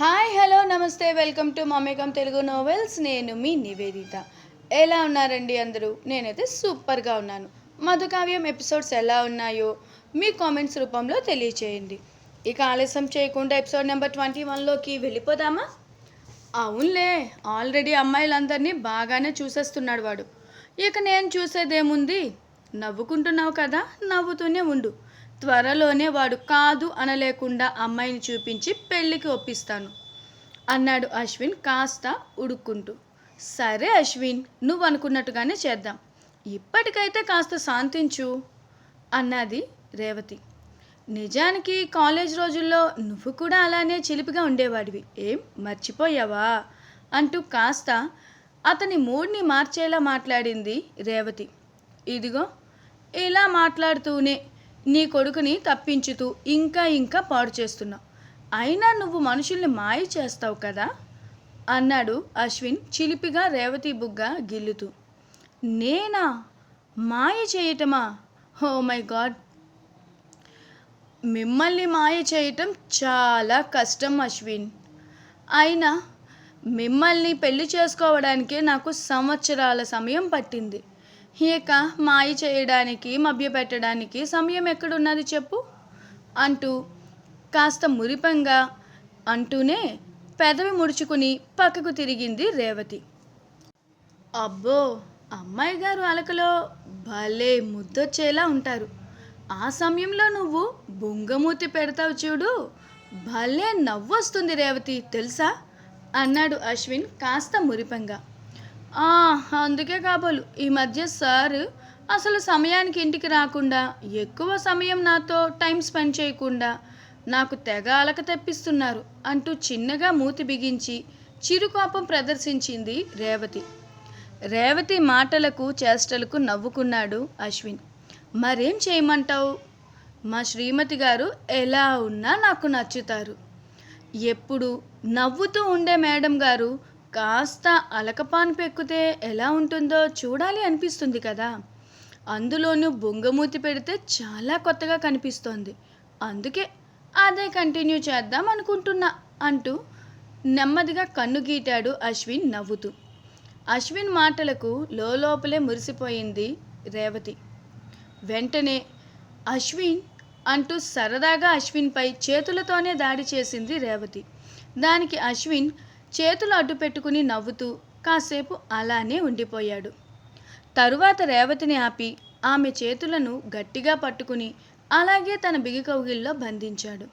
Hi hello నమస్తే welcome to Mamekam Telugu novels. నేను మీ నివేదిత. ఎలా ఉన్నారండి అందరూ? నేనైతే సూపర్గా ఉన్నాను. మధుకావ్యం ఎపిసోడ్స్ ఎలా ఉన్నాయో మీ కామెంట్స్ రూపంలో తెలియచేయండి. ఇక ఆలస్యం చేయకుండా ఎపిసోడ్ నెంబర్ ట్వంటీ వన్లోకి వెళ్ళిపోదామా? అవునులే ఆల్రెడీ అమ్మాయిలందరినీ బాగానే చూసేస్తున్నాడు వాడు. ఇక నేను చూసేదేముంది? నవ్వుకుంటున్నావు కదా నవ్వుతూనే ఉండు. త్వరలోనే వాడు కాదు అనలేకుండా అమ్మాయిని చూపించి పెళ్ళికి ఒప్పిస్తాను. అన్నాడు అశ్విన్ కాస్త ఉడుక్కుంటూ. సరే అశ్విన్ నువ్వు అనుకున్నట్టుగానే చేద్దాం. ఇప్పటికైతే కాస్త శాంతించు అన్నది రేవతి. నిజానికి కాలేజ్ రోజుల్లో నువ్వు కూడా అలానే చిలిపిగా ఉండేవాడివి. ఏం మర్చిపోయావా? అంటూ కాస్త అతని మూడ్ని మార్చేలా మాట్లాడింది రేవతి. ఇదిగో ఇలా మాట్లాడుతూనే నీ కొడుకుని తప్పించుతూ ఇంకా ఇంకా పాడు చేస్తున్నావు అయినా నువ్వు మనుషుల్ని మాయ చేస్తావు కదా? అన్నాడు అశ్విన్ చిలిపిగా రేవతి బుగ్గ గిల్లుతూ. నేనా? మాయ చేయటమా? Oh my God! మిమ్మల్ని మాయ చేయటం చాలా కష్టం అశ్విన్. అయినా మిమ్మల్ని పెళ్ళి చేసుకోవడానికే నాకు సంవత్సరాల సమయం పట్టింది. ఇక మాయ చేయడానికి మభ్యపెట్టడానికి సమయం ఎక్కడున్నది చెప్పు? అంటూ కాస్త మురిపంగా అంటూనే పెదవి ముడుచుకుని పక్కకు తిరిగింది రేవతి. అబ్బో అమ్మాయి గారు అలకలో భలే ముద్దొచ్చేలా ఉంటారు. ఆ సమయంలో నువ్వు బొంగమూతి పెడతావు చూడు. భలే నవ్వొస్తుంది రేవతి తెలుసా? అన్నాడు అశ్విన్ కాస్త మురిపంగా. అందుకే కాబోలు. ఈ మధ్య సార్ అసలు సమయానికి ఇంటికి రాకుండా ఎక్కువ సమయం నాతో టైం స్పెండ్ చేయకుండా నాకు తెగ అలక తెప్పిస్తున్నారు అంటూ చిన్నగా మూతి బిగించి చిరుకోపం ప్రదర్శించింది రేవతి. రేవతి మాటలకు చేష్టలకు నవ్వుకున్నాడు అశ్విన్. మరేం చేయమంటావు? మా శ్రీమతి గారు ఎలా ఉన్నా నాకు నచ్చుతారు. ఎప్పుడు నవ్వుతూ ఉండే మేడం గారు కాస్త అలకపాను పెక్కితే ఎలా ఉంటుందో చూడాలి అనిపిస్తుంది కదా. అందులోనూ బొంగమూతి పెడితే చాలా కొత్తగా కనిపిస్తోంది. అందుకే అదే కంటిన్యూ చేద్దాం అనుకుంటున్నా అంటూ నెమ్మదిగా కన్ను గీటాడు అశ్విన్ నవ్వుతూ. అశ్విన్ మాటలకు లోపలే మురిసిపోయింది రేవతి. వెంటనే అశ్విన్ అంటూ సరదాగా అశ్విన్పై చేతులతోనే దాడి చేసింది రేవతి. దానికి అశ్విన్ చేతులు అడ్డు పెట్టుకుని నవ్వుతూ కాసేపు అలానే ఉండిపోయాడు. తరువాత రేవతిని ఆపి ఆమె చేతులను గట్టిగా పట్టుకుని అలాగే తన బిగి కౌగిల్లో బంధించాడు.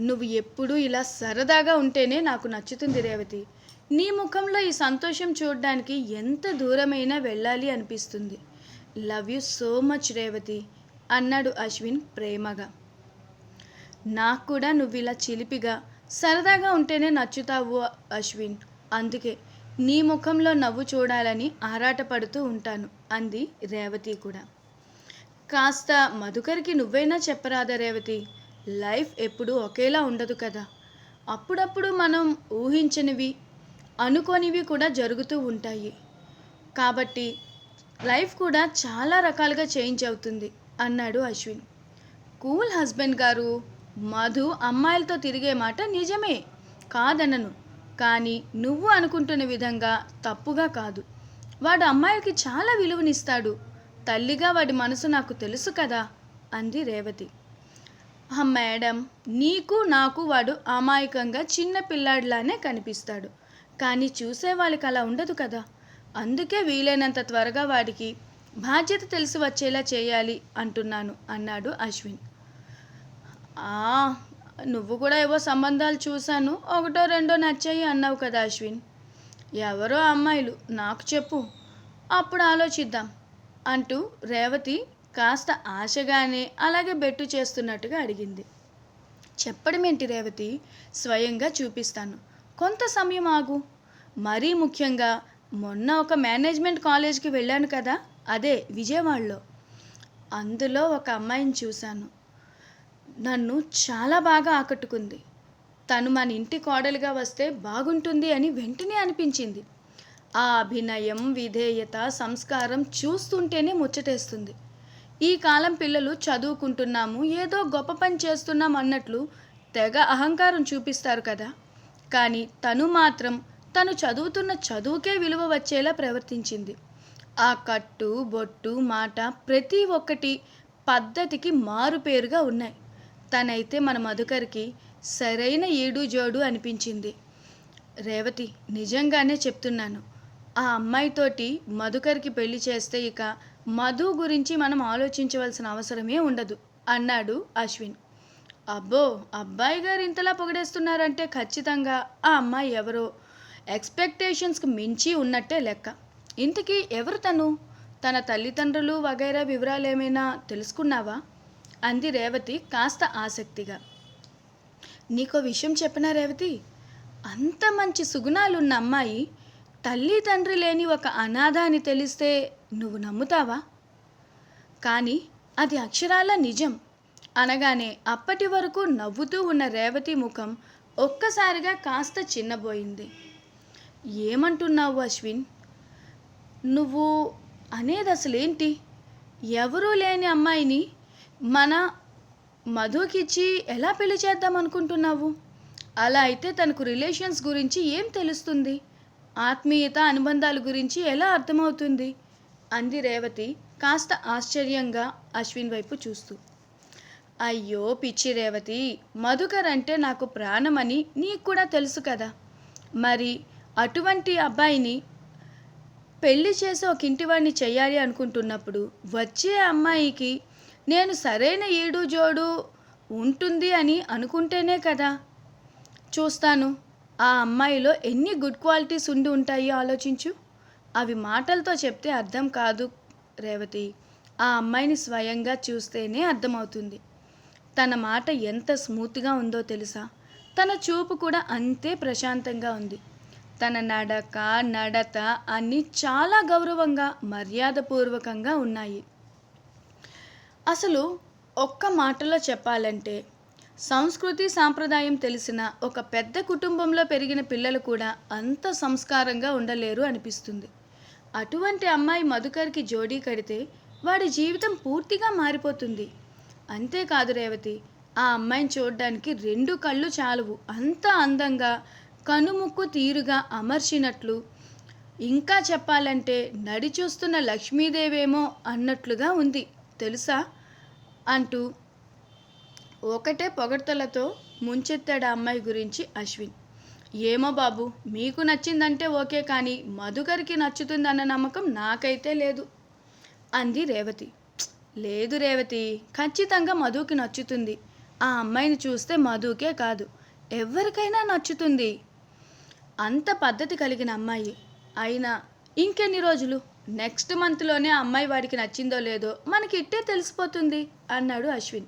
నువ్వు ఎప్పుడూ ఇలా సరదాగా ఉంటేనే నాకు నచ్చుతుంది రేవతి. నీ ముఖంలో ఈ సంతోషం చూడడానికి ఎంత దూరమైనా వెళ్ళాలి అనిపిస్తుంది. Love you so much Revathi అన్నాడు అశ్విన్ ప్రేమగా. నాకు కూడా నువ్వు ఇలా చిలిపిగా సరదాగా ఉంటేనే నచ్చుతావు అశ్విన్. అందుకే నీ ముఖంలో నవ్వు చూడాలని ఆరాటపడుతూ ఉంటాను అంది రేవతి కూడా. కాస్త మధుకరికి నువ్వైనా చెప్పరాదా రేవతి? లైఫ్ ఎప్పుడూ ఒకేలా ఉండదు కదా. అప్పుడప్పుడు మనం ఊహించనివి అనుకోనివి కూడా జరుగుతూ ఉంటాయి. కాబట్టి లైఫ్ కూడా చాలా రకాలుగా చేంజ్ అవుతుంది అన్నాడు అశ్విన్. కూల్ హస్బెండ్ గారు మధు అమ్మాయిలతో తిరిగే మాట నిజమే కాదనను. కానీ నువ్వు అనుకుంటున్న విధంగా తప్పుగా కాదు. వాడు అమ్మాయికి చాలా విలువనిస్తాడు. తల్లిగా వాడి మనసు నాకు తెలుసు కదా అంది రేవతి. "ఆ, మేడం నీకు నాకు వాడు అమాయకంగా చిన్న పిల్లాడిలానే కనిపిస్తాడు. కానీ చూసే వాళ్ళకి అలా ఉండదు కదా. అందుకే వీలైనంత త్వరగా వాడికి బాధ్యత తెలిసి వచ్చేలా చేయాలి అంటున్నాను అన్నాడు అశ్విన్. నువ్వు కూడా ఏవో సంబంధాలు చూశాను. ఒకటో రెండో నచ్చాయి అన్నావు కదా అశ్విన్. ఎవరో అమ్మాయిలు నాకు చెప్పు. అప్పుడు ఆలోచిద్దాం అంటూ రేవతి కాస్త ఆశగానే అలాగే బెట్టు చేస్తున్నట్టుగా అడిగింది. చెప్పడమేంటి రేవతి? స్వయంగా చూపిస్తాను. కొంత సమయం ఆగు. మరీ ముఖ్యంగా మొన్న ఒక మేనేజ్మెంట్ కాలేజ్కి వెళ్ళాను కదా అదే విజయవాడలో. అందులో ఒక అమ్మాయిని చూశాను. నన్ను చాలా బాగా ఆకట్టుకుంది. తను మన ఇంటి కోడలుగా వస్తే బాగుంటుంది అని వెంటనే అనిపించింది. ఆ అభినయం విధేయత సంస్కారం చూస్తుంటేనే ముచ్చటేస్తుంది. ఈ కాలం పిల్లలు చదువుకుంటున్నాము ఏదో గొప్ప పని చేస్తున్నాం అన్నట్లు తెగ అహంకారం చూపిస్తారు కదా. కానీ తను మాత్రం తను చదువుతున్న చదువుకే విలువ వచ్చేలా ప్రవర్తించింది. ఆ కట్టు బొట్టు మాట ప్రతి ఒక్కటి పద్ధతికి మారుపేరుగా ఉన్నాయి. తనైతే మన మధుకర్కి సరైన ఈడు జోడు అనిపించింది. రేవతి నిజంగానే చెప్తున్నాను. ఆ అమ్మాయితోటి మధుకర్కి పెళ్ళి చేస్తే ఇక మధు గురించి మనం ఆలోచించవలసిన అవసరమే ఉండదు అన్నాడు అశ్విన్. అబ్బో అబ్బాయి గారు ఇంతలా పొగడేస్తున్నారంటే ఖచ్చితంగా ఆ అమ్మాయి ఎవరో ఎక్స్పెక్టేషన్స్కి మించి ఉన్నట్టే లెక్క. ఇంతకీ ఎవరు తను? తన తల్లిదండ్రులు వగైరా వివరాలు ఏమైనా తెలుసుకున్నావా? అంది రేవతి కాస్త ఆసక్తిగా. నీకో విషయం చెప్పనా రేవతి? అంత మంచి సుగుణాలున్న అమ్మాయి తల్లి తండ్రి లేని ఒక అనాథ అని తెలిస్తే నువ్వు నమ్ముతావా? కానీ అది అక్షరాల నిజం. అనగానే అప్పటి వరకు నవ్వుతూ ఉన్న రేవతి ముఖం ఒక్కసారిగా కాస్త చిన్నబోయింది. ఏమంటున్నావు అశ్విన్? నువ్వు అనేది అసలేంటి ఎవరూ లేని అమ్మాయిని మన మధుకిచ్చి ఎలా పెళ్ళి చేద్దాం అనుకుంటున్నావు? అలా అయితే తనకు రిలేషన్స్ గురించి ఏం తెలుస్తుంది? ఆత్మీయత అనుబంధాల గురించి ఎలా అర్థమవుతుంది? అంది రేవతి కాస్త ఆశ్చర్యంగా అశ్విన్ వైపు చూస్తూ. అయ్యో పిచ్చి రేవతి మధుకర్ అంటే నాకు ప్రాణమని నీకు కూడా తెలుసు కదా. మరి అటువంటి అబ్బాయిని పెళ్ళి చేసి ఒక ఇంటివాడిని చేయాలి అనుకుంటున్నప్పుడు వచ్చే అమ్మాయికి నేను సరైన ఈడు జోడు ఉంటుంది అని అనుకుంటేనే కదా. చూస్తాను. ఆ అమ్మాయిలో ఎన్ని గుడ్ క్వాలిటీస్ ఉండి ఉంటాయో ఆలోచించు. అవి మాటలతో చెప్తే అర్థం కాదు రేవతి. ఆ అమ్మాయిని స్వయంగా చూస్తేనే అర్థమవుతుంది. తన మాట ఎంత స్మూత్గా ఉందో తెలుసా? తన చూపు కూడా అంతే ప్రశాంతంగా ఉంది. తన నడక నడత అన్నీ చాలా గౌరవంగా మర్యాదపూర్వకంగా ఉన్నాయి. అసలు ఒక్క మాటలో చెప్పాలంటే సంస్కృతి సాంప్రదాయం తెలిసిన ఒక పెద్ద కుటుంబంలో పెరిగిన పిల్లలు కూడా అంత సంస్కారంగా ఉండలేరు అనిపిస్తుంది. అటువంటి అమ్మాయి మధుకర్కి జోడీ కడితే వాడి జీవితం పూర్తిగా మారిపోతుంది. అంతేకాదు రేవతి ఆ అమ్మాయిని చూడడానికి రెండు కళ్ళు చాలవు. అంత అందంగా కనుముక్కు తీరుగా అమర్చినట్లు ఇంకా చెప్పాలంటే నడి చూస్తున్న లక్ష్మీదేవేమో అన్నట్లుగా ఉంది. తెలుసా? అంటూ ఒకటే పొగడ్తలతో ముంచెత్తాడు అమ్మాయి గురించి అశ్విన్. ఏమో బాబు మీకు నచ్చిందంటే ఓకే కానీ మధుకర్కి నచ్చుతుందన్న నమ్మకం నాకైతే లేదు అంది రేవతి. లేదు రేవతి ఖచ్చితంగా మధుకి నచ్చుతుంది. ఆ అమ్మాయిని చూస్తే మధుకే కాదు ఎవరికైనా నచ్చుతుంది. అంత పద్ధతి కలిగిన అమ్మాయి. అయినా ఇంకెన్ని రోజులు? నెక్స్ట్ మంత్లోనే అమ్మాయి వాడికి నచ్చిందో లేదో మనకి ఇట్టే తెలిసిపోతుంది అన్నాడు అశ్విన్.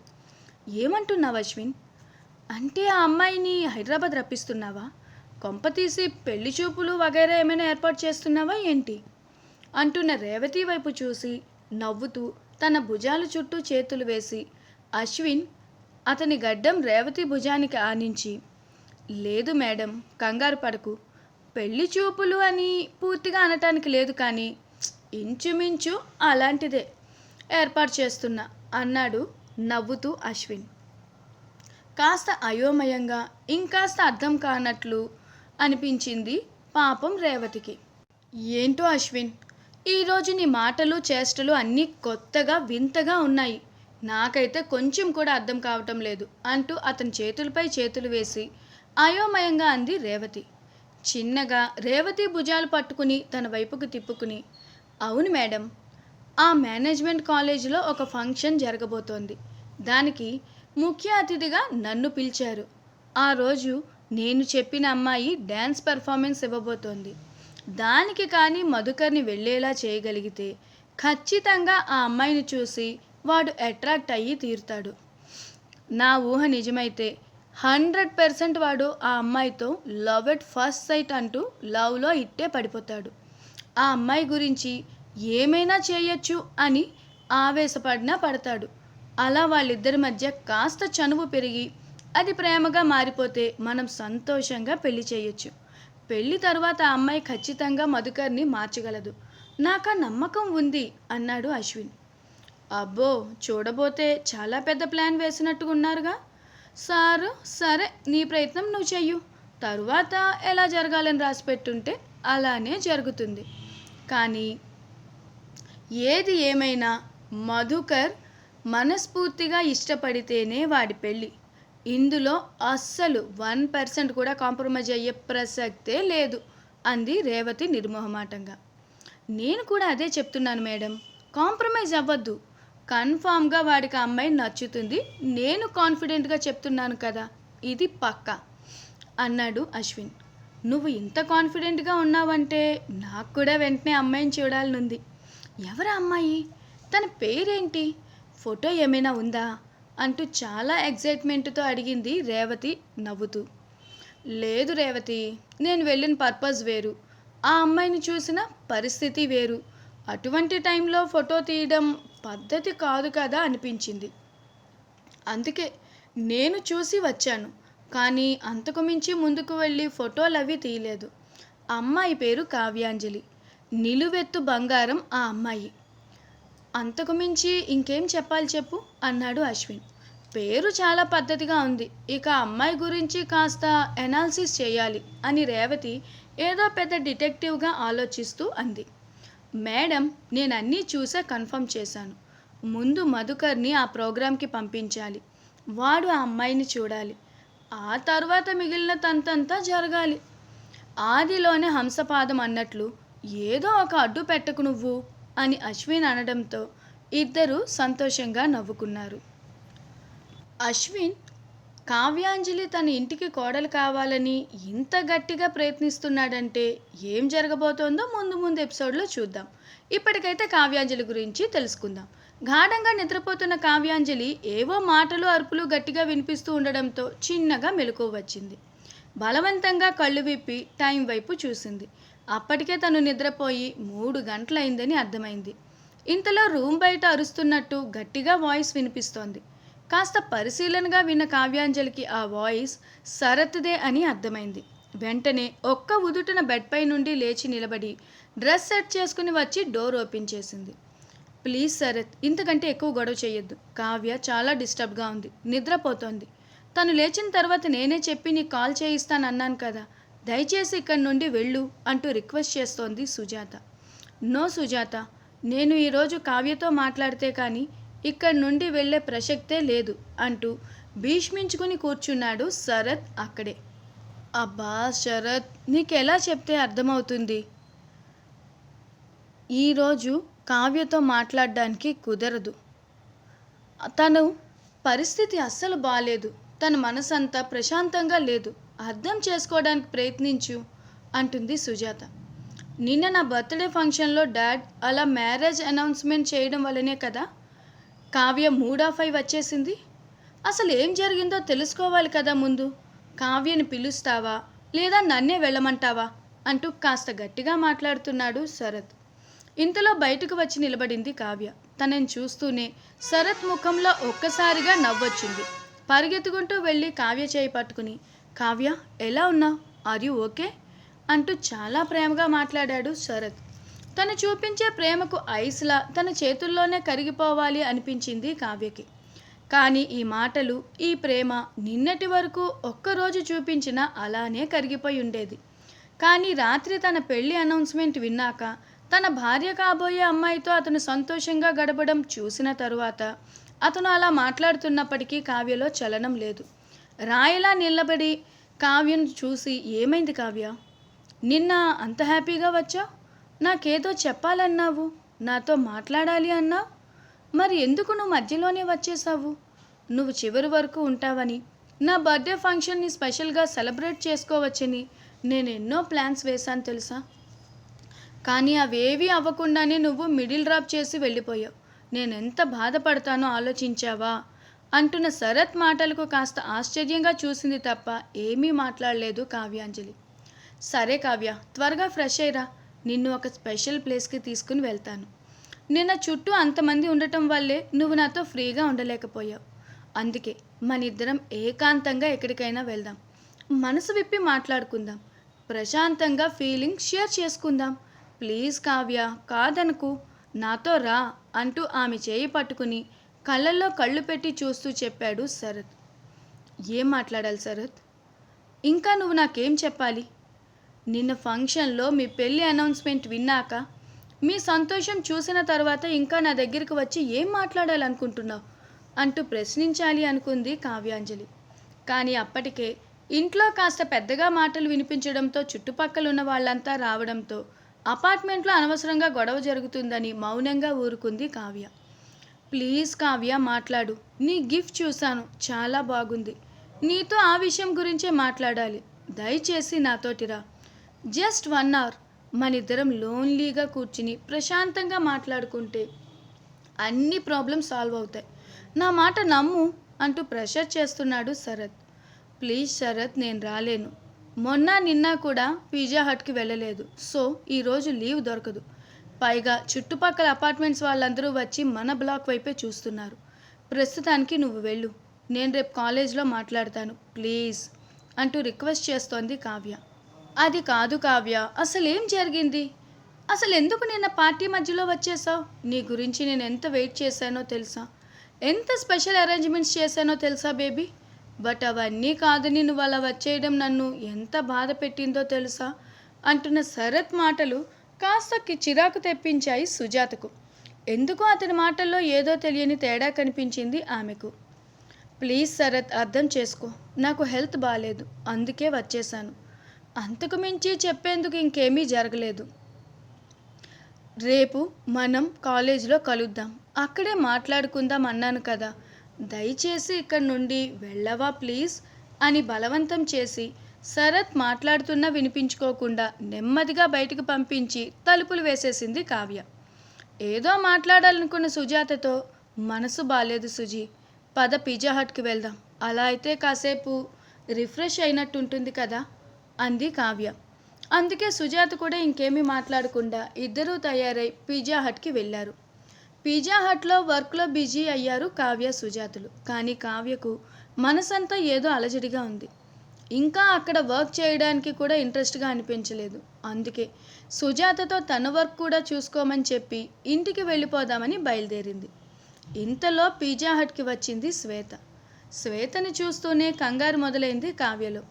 ఏమంటున్నావు అశ్విన్? అంటే ఆ అమ్మాయిని హైదరాబాద్ రప్పిస్తున్నావా? కొంప తీసి పెళ్ళి చూపులు వగైరా ఏమైనా ఏర్పాటు చేస్తున్నావా ఏంటి? అంటున్న రేవతి వైపు చూసి నవ్వుతూ తన భుజాల చుట్టూ చేతులు వేసి అశ్విన్ అతని గడ్డం రేవతి భుజానికి ఆనించి లేదు మేడం కంగారు పడకు పెళ్ళి చూపులు అని పూర్తిగా అనటానికి లేదు కానీ ఇంచుమించు అలాంటిదే ఏర్పాటు చేస్తున్నా అన్నాడు నవ్వుతూ అశ్విన్. కాస్త అయోమయంగా ఇంకాస్త అర్థం కానట్లు అనిపించింది పాపం రేవతికి. ఏంటో అశ్విన్ ఈరోజు నీ మాటలు చేష్టలు అన్నీ కొత్తగా వింతగా ఉన్నాయి. నాకైతే కొంచెం కూడా అర్థం కావటం లేదు అంటూ అతని చేతులపై చేతులు వేసి అయోమయంగా అంది రేవతి. చిన్నగా రేవతి భుజాలు పట్టుకుని తన వైపుకు తిప్పుకుని అవును మేడం. ఆ మేనేజ్మెంట్ కాలేజీలో ఒక ఫంక్షన్ జరగబోతోంది. దానికి ముఖ్య అతిథిగా నన్ను పిలిచారు. ఆ రోజు నేను చెప్పిన అమ్మాయి డ్యాన్స్ పెర్ఫార్మెన్స్ ఇవ్వబోతోంది. దానికి కానీ మధుకర్ని వెళ్ళేలా చేయగలిగితే ఖచ్చితంగా ఆ అమ్మాయిని చూసి వాడు అట్రాక్ట్ అయ్యి తీరుతాడు. నా ఊహ నిజమైతే హండ్రెడ్ పర్సెంట్ వాడు ఆ అమ్మాయితో లవ్ ఎట్ ఫస్ట్ సైట్ అంటూ లవ్లో ఇట్టే పడిపోతాడు. ఆ అమ్మాయి గురించి ఏమైనా చేయొచ్చు అని ఆవేశపడినా పడతాడు. అలా వాళ్ళిద్దరి మధ్య కాస్త చనువు పెరిగి అది ప్రేమగా మారిపోతే మనం సంతోషంగా పెళ్ళి చేయొచ్చు. పెళ్ళి తర్వాత ఆ అమ్మాయి ఖచ్చితంగా మధుకర్ని మార్చగలదు. నాకు ఆ నమ్మకం ఉంది అన్నాడు అశ్విన్. అబ్బో చూడబోతే చాలా పెద్ద ప్లాన్ వేసినట్టుగా ఉన్నారుగా సారు సరే నీ ప్రయత్నం నువ్వు చెయ్యు. తరువాత ఎలా జరగాలని రాసి పెట్టుంటే అలానే జరుగుతుంది. కానీ ఏది ఏమైనా మధుకర్ మనస్ఫూర్తిగా ఇష్టపడితేనే వాడి పెళ్ళి. ఇందులో అస్సలు వన్ పర్సెంట్ కూడా కాంప్రమైజ్ అయ్యే ప్రసక్తే లేదు అంది రేవతి నిర్మోహమాటంగా. నేను కూడా అదే చెప్తున్నాను మేడం. కాంప్రమైజ్ అవ్వద్దు. కన్ఫామ్గా వాడికి అమ్మాయి నచ్చుతుంది. నేను కాన్ఫిడెంట్గా చెప్తున్నాను కదా ఇది పక్కా అన్నాడు అశ్విన్. నువ్వు ఇంత కాన్ఫిడెంట్గా ఉన్నావంటే నాకు కూడా వెంటనే అమ్మాయిని చూడాలనుంది. ఎవరా అమ్మాయి? తన పేరేంటి? ఫోటో ఏమైనా ఉందా? అంటూ చాలా ఎగ్జైట్మెంట్తో అడిగింది రేవతి నవ్వుతూ. లేదు రేవతి నేను వెళ్ళిన పర్పస్ వేరు. ఆ అమ్మాయిని చూసిన పరిస్థితి వేరు. అటువంటి టైంలో ఫోటో తీయడం పద్ధతి కాదు కదా అనిపించింది. అందుకే నేను చూసి వచ్చాను కానీ అంతకు మించి ముందుకు వెళ్ళి ఫోటోలు అవి తీయలేదు. అమ్మాయి పేరు కావ్యాంజలి. నిలువెత్తు బంగారం ఆ అమ్మాయి. అంతకుమించి ఇంకేం చెప్పాలి చెప్పు? అన్నాడు అశ్విన్. పేరు చాలా పద్ధతిగా ఉంది. ఇక అమ్మాయి గురించి కాస్త ఎనాలిసిస్ చేయాలి అని రేవతి ఏదో పెద్ద డిటెక్టివ్గా ఆలోచిస్తూ అంది. మేడం నేను అన్నీ చూసే కన్ఫర్మ్ చేశాను. ముందు మధుకర్ని ఆ ప్రోగ్రాంకి పంపించాలి. వాడు ఆ అమ్మాయిని చూడాలి. ఆ తర్వాత మిగిలిన తంతంతా జరగాలి. ఆదిలోనే హంసపాదం అన్నట్లు ఏదో ఒక అడ్డు పెట్టకు నువ్వు అని అశ్విన్ అనడంతో ఇద్దరూ సంతోషంగా నవ్వుకున్నారు. అశ్విన్ కావ్యాంజలి తన ఇంటికి కోడలు కావాలని ఇంత గట్టిగా ప్రయత్నిస్తున్నాడంటే ఏం జరగబోతోందో ముందు ముందు ఎపిసోడ్లో చూద్దాం. ఇప్పటికైతే కావ్యాంజలి గురించి తెలుసుకుందాం. గాఢంగా నిద్రపోతున్న కావ్యాంజలి ఏవో మాటలు అరుపులు గట్టిగా వినిపిస్తూ ఉండడంతో చిన్నగా మెలకువ వచ్చింది. బలవంతంగా కళ్ళు విప్పి టైం వైపు చూసింది. అప్పటికే తను నిద్రపోయి మూడు గంటలైందని అర్థమైంది. ఇంతలో రూమ్ బయట అరుస్తున్నట్టు గట్టిగా వాయిస్ వినిపిస్తోంది. కాస్త పరిశీలనగా విన్న కావ్యాంజలికి ఆ వాయిస్ శరత్దే అని అర్థమైంది. వెంటనే ఒక్క ఉదుటున బెడ్పై నుండి లేచి నిలబడి డ్రెస్ సెట్ చేసుకుని వచ్చి డోర్ ఓపెన్ చేసింది. ప్లీజ్ శరత్ ఇంతకంటే ఎక్కువ గొడవ చేయొద్దు కావ్య చాలా డిస్టర్బ్గా ఉంది. నిద్రపోతోంది. తను లేచిన తర్వాత నేనే చెప్పి నీకు కాల్ చేయిస్తాను అన్నాను కదా. దయచేసి ఇక్కడి నుండి వెళ్ళు అంటూ రిక్వెస్ట్ చేస్తోంది సుజాత. నో సుజాత నేను ఈరోజు కావ్యతో మాట్లాడితే కానీ ఇక్కడి నుండి వెళ్ళే ప్రసక్తే లేదు అంటూ భీష్మించుకుని కూర్చున్నాడు శరత్ అక్కడే. అబ్బా శరత్ నీకెలా చెప్తే అర్థమవుతుంది? ఈరోజు కావ్యతో మాట్లాడడానికి కుదరదు. తను పరిస్థితి అస్సలు బాగాలేదు తన మనసంతా ప్రశాంతంగా లేదు. అర్థం చేసుకోవడానికి ప్రయత్నించు అంటుంది సుజాత. నిన్న నా బర్త్డే ఫంక్షన్లో డాడ్ అలా మ్యారేజ్ అనౌన్స్మెంట్ చేయడం వల్లనే కదా? కావ్య మూడ్ ఆఫ్ అయి వచ్చేసింది. అసలు ఏం జరిగిందో తెలుసుకోవాలి కదా ముందు. కావ్యని పిలుస్తావా? లేదా నన్నే వెళ్ళమంటావా? అంటూ కాస్త గట్టిగా మాట్లాడుతున్నాడు శరత్. ఇంతలో బయటకు వచ్చి నిలబడింది కావ్య. తనని చూస్తూనే శరత్ ముఖంలో ఒక్కసారిగా నవ్వొచ్చింది. పరిగెత్తుకుంటూ వెళ్ళి కావ్య చేయి పట్టుకుని కావ్య ఎలా ఉన్నావు? Are you okay? అంటూ చాలా ప్రేమగా మాట్లాడాడు శరత్. తను చూపించే ప్రేమకు ఐస్లా తన చేతుల్లోనే కరిగిపోవాలి అనిపించింది కావ్యకి. కానీ ఈ మాటలు ఈ ప్రేమ నిన్నటి వరకు ఒక్కరోజు చూపించిన అలానే కరిగిపోయి ఉండేది. కానీ రాత్రి తన పెళ్ళి అనౌన్స్మెంట్ విన్నాక తన భార్య కాబోయే అమ్మాయితో అతను సంతోషంగా గడపడం చూసిన తరువాత అతను అలా మాట్లాడుతున్నప్పటికీ కావ్యలో చలనం లేదు. రాయిలా నిలబడి కావ్యను చూసి ఏమైంది కావ్య? నిన్న అంత హ్యాపీగా వచ్చావు? నాకేదో చెప్పాలన్నావు? నాతో మాట్లాడాలి అన్నావు మరి ఎందుకు నువ్వు మధ్యలోనే వచ్చేసావు నువ్వు చివరి వరకు ఉంటావని నా బర్త్డే ఫంక్షన్ని స్పెషల్గా సెలబ్రేట్ చేసుకోవచ్చని నేను ఎన్నో ప్లాన్స్ వేశాను తెలుసా? కానీ అవేవీ అవ్వకుండానే నువ్వు మిడిల్ డ్రాప్ చేసి వెళ్ళిపోయావు. నేను ఎంత బాధపడతానో ఆలోచించావా? అంటున్న శరత్ మాటలకు కాస్త ఆశ్చర్యంగా చూసింది తప్ప ఏమీ మాట్లాడలేదు కావ్యాంజలి. సరే కావ్య త్వరగా ఫ్రెష్ అయ్యిరా. నిన్ను ఒక స్పెషల్ ప్లేస్కి తీసుకుని వెళ్తాను. నిన్న చుట్టూ అంతమంది ఉండటం వల్లే నువ్వు నాతో ఫ్రీగా ఉండలేకపోయావు. అందుకే మన ఇద్దరం ఏకాంతంగా ఎక్కడికైనా వెళ్దాం. మనసు విప్పి మాట్లాడుకుందాం. ప్రశాంతంగా ఫీలింగ్ షేర్ చేసుకుందాం. ప్లీజ్ కావ్య కాదనుకు. నాతో రా అంటూ ఆమె చేయి పట్టుకుని కళ్ళల్లో కళ్ళు పెట్టి చూస్తూ చెప్పాడు శరత్. ఏం మాట్లాడాలి శరత్? ఇంకా నువ్వు నాకేం చెప్పాలి? నిన్న ఫంక్షన్లో మీ పెళ్ళి అనౌన్స్మెంట్ విన్నాక మీ సంతోషం చూసిన తర్వాత ఇంకా నా దగ్గరికి వచ్చి ఏం మాట్లాడాలనుకుంటున్నావు? అంటూ ప్రశ్నించాలి అనుకుంది కావ్యాంజలి. కానీ అప్పటికే ఇంట్లో కాస్త పెద్దగా మాటలు వినిపించడంతో చుట్టుపక్కల ఉన్న వాళ్ళంతా రావడంతో అపార్ట్మెంట్లో అనవసరంగా గొడవ జరుగుతుందని మౌనంగా ఊరుకుంది కావ్య. ప్లీజ్ కావ్య మాట్లాడు. నీ గిఫ్ట్ చూశాను. చాలా బాగుంది. నీతో ఆ విషయం గురించే మాట్లాడాలి. దయచేసి నాతోటిరా జస్ట్ వన్ అవర్. మనిద్దరం లోన్లీగా కూర్చుని ప్రశాంతంగా మాట్లాడుకుంటే అన్ని ప్రాబ్లమ్స్ సాల్వ్ అవుతాయి. నా మాట నమ్ము అంటూ ప్రెషర్ చేస్తున్నాడు శరత్. ప్లీజ్ శరత్ నేను రాలేను. మొన్న నిన్న కూడా పిజ్జా హట్కి వెళ్ళలేదు. సో ఈరోజు లీవ్ దొరకదు. పైగా చుట్టుపక్కల అపార్ట్మెంట్స్ వాళ్ళందరూ వచ్చి మన బ్లాక్ వైపే చూస్తున్నారు. ప్రస్తుతానికి నువ్వు వెళ్ళు. నేను రేపు కాలేజ్లో మాట్లాడతాను. ప్లీజ్ అంటూ రిక్వెస్ట్ చేస్తోంది కావ్య. అది కాదు కావ్య అసలేం జరిగింది? అసలు ఎందుకు నిన్న పార్టీ మధ్యలో వచ్చేసావు? నీ గురించి నేను ఎంత వెయిట్ చేశానో తెలుసా? ఎంత స్పెషల్ అరేంజ్మెంట్స్ చేశానో తెలుసా బేబీ? బట్ అవన్నీ కాదని నువ్వు అలా వచ్చేయడం నన్ను ఎంత బాధ పెట్టిందో తెలుసా? అంటున్న శరత్ మాటలు కాస్త కి- చిరాకు తెప్పించాయి సుజాతకు. ఎందుకో అతని మాటల్లో ఏదో తెలియని తేడా కనిపించింది ఆమెకు. ప్లీజ్ శరత్ అర్థం చేసుకో. నాకు హెల్త్ బాగాలేదు అందుకే వచ్చేశాను. అంతకు మించి చెప్పేందుకు ఇంకేమీ జరగలేదు. రేపు మనం కాలేజీలో కలుద్దాం. అక్కడే మాట్లాడుకుందాం అన్నాను కదా. దయచేసి ఇక్కడి నుండి వెళ్ళవా ప్లీజ్? అని బలవంతం చేసి శరత్ మాట్లాడుతున్నా వినిపించుకోకుండా నెమ్మదిగా బయటకు పంపించి తలుపులు వేసేసింది కావ్య. ఏదో మాట్లాడాలనుకున్న సుజాతతో మనసు బాలేదు సుజీ పద పిజ్జా హట్కి వెళ్దాం. అలా అయితే కాసేపు రిఫ్రెష్ అయినట్టు ఉంటుంది కదా? అంది కావ్య. అందుకే సుజాత కూడా ఇంకేమీ మాట్లాడకుండా ఇద్దరూ తయారై పిజ్జా హట్కి వెళ్ళారు. పిజ్జా హట్లో వర్క్లో బిజీ అయ్యారు కావ్య సుజాతలు. కానీ కావ్యకు మనసంతా ఏదో అలజడిగా ఉంది. ఇంకా అక్కడ వర్క్ చేయడానికి కూడా ఇంట్రెస్ట్గా అనిపించలేదు. అందుకే సుజాతతో తన వర్క్ కూడా చూసుకోమని చెప్పి ఇంటికి వెళ్ళిపోదామని బయలుదేరింది. ఇంతలో పిజ్జా హట్కి వచ్చింది శ్వేత. శ్వేతని చూస్తూనే కంగారు మొదలైంది కావ్యలో.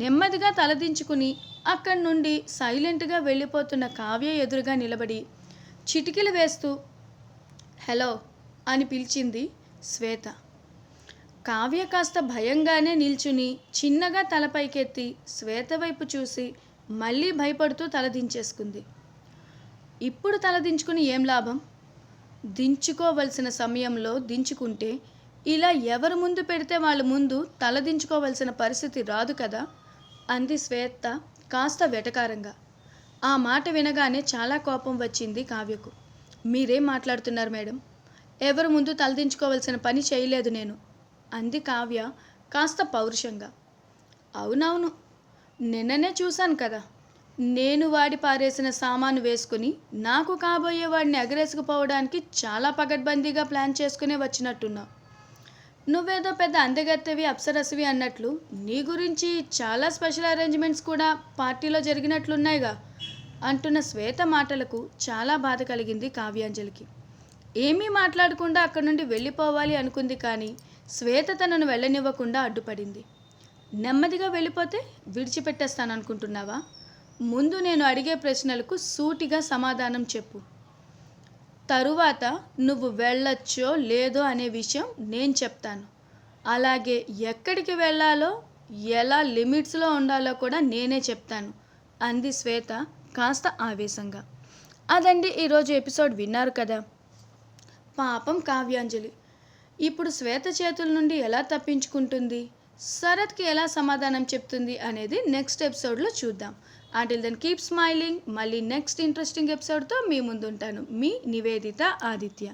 నెమ్మదిగా తలదించుకుని అక్కడి నుండి సైలెంట్గా వెళ్ళిపోతున్న కావ్య ఎదురుగా నిలబడి చిటికలు వేస్తూ హలో అని పిలిచింది శ్వేత. కావ్య కాస్త భయంగానే నిల్చుని చిన్నగా తలపైకెత్తి శ్వేత వైపు చూసి మళ్ళీ భయపడుతూ తలదించేసుకుంది ఇప్పుడు తలదించుకుని ఏం లాభం? దించుకోవలసిన సమయంలో దించుకుంటే ఇలా ఎవరు ముందు పెడితే వాళ్ళ ముందు తలదించుకోవలసిన పరిస్థితి రాదు కదా? అంది శ్వేత కాస్త వెటకారంగా. ఆ మాట వినగానే చాలా కోపం వచ్చింది కావ్యకు. మీరేం మాట్లాడుతున్నారు మేడం? ఎవరు ముందు తలదించుకోవలసిన పని చేయలేదు నేను. అంది కావ్య కాస్త పౌరుషంగా. అవునవును నిన్ననే చూశాను కదా. నేను వాడి పారేసిన సామాను వేసుకుని నాకు కాబోయే వాడిని ఎగరేసుకుపోవడానికి చాలా పగడ్బందీగా ప్లాన్ చేసుకునే వచ్చినట్టున్నావు. నువ్వేదో పెద్ద అందగత్తెవి అప్సరసవి అన్నట్లు నీ గురించి చాలా స్పెషల్ అరేంజ్మెంట్స్ కూడా పార్టీలో జరిగినట్లున్నాయిగా అంటున్న శ్వేత మాటలకు చాలా బాధ కలిగింది కావ్యాంజలికి. ఏమీ మాట్లాడకుండా అక్కడి నుండి వెళ్ళిపోవాలి అనుకుంది కానీ శ్వేత తనను వెళ్ళనివ్వకుండా అడ్డుపడింది. నెమ్మదిగా వెళ్ళిపోతే విడిచిపెట్టేస్తాను అనుకుంటున్నావా ముందు నేను అడిగే ప్రశ్నలకు సూటిగా సమాధానం చెప్పు. తరువాత నువ్వు వెళ్ళొచ్చో లేదో అనే విషయం నేను చెప్తాను. అలాగే ఎక్కడికి వెళ్ళాలో ఎలా లిమిట్స్లో ఉండాలో కూడా నేనే చెప్తాను అంది శ్వేత కాస్త ఆవేశంగా. అదండి ఈరోజు ఎపిసోడ్ విన్నారు కదా. పాపం కావ్యాంజలి. ఇప్పుడు శ్వేత చేతుల నుండి ఎలా తప్పించుకుంటుంది? శరత్కి ఎలా సమాధానం చెప్తుంది అనేది నెక్స్ట్ ఎపిసోడ్లో చూద్దాం. అంటిల్ దెన్ కీప్ స్మైలింగ్ మళ్ళీ నెక్స్ట్ ఇంట్రెస్టింగ్ ఎపిసోడ్తో మీ ముందుంటాను. మీ నివేదిత ఆదిత్య.